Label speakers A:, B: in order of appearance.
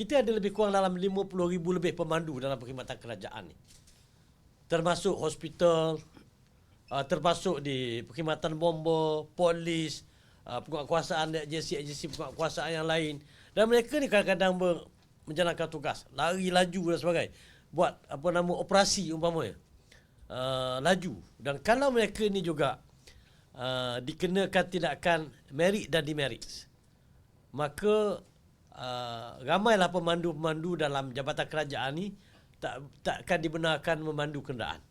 A: kita ada lebih kurang dalam 50 ribu lebih pemandu dalam perkhidmatan kerajaan ni. Termasuk hospital, uh, termasuk di perkhidmatan bomba, polis, uh, penguatkuasaan agensi-agensi penguatkuasaan yang lain. Dan mereka ni kadang-kadang ber, menjalankan tugas, lari laju dan sebagainya. Buat apa nama operasi umpamanya. Uh, laju. Dan kalau mereka ni juga uh, dikenakan tindakan merit dan demerit, maka uh, ramailah pemandu-pemandu dalam jabatan kerajaan ni tak takkan dibenarkan memandu kenderaan.